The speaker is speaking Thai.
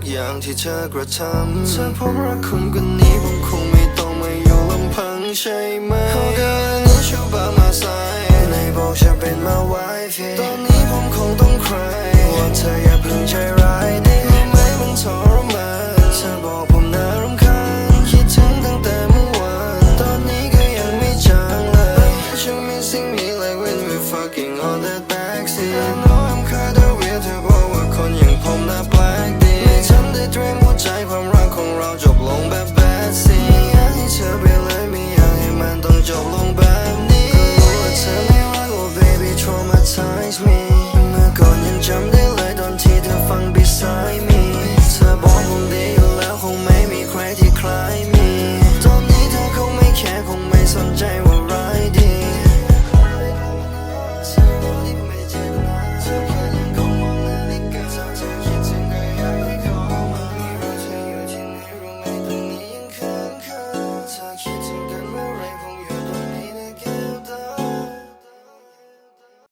กอย่างที่เธอกระทำถ้าผมรักคนกันนี้ผมคงไม่ต้องมาอยู่ลำพังใช่ไหมเขาเดินชูบามาสายในบอกฉันเป็นมาไว้ตอนนี้ผมคงต้องใครว่าเธออย่าเพิ่งใจร้ายได้ไหมมันทรมานเธอบอกผมน่ารำคาญคิดถึงตั้งแต่เมื่อวานตอนนี้ก็ยังไม่จางเลย You're missing me like when we're fucking on that backseat clouds, you're blown back.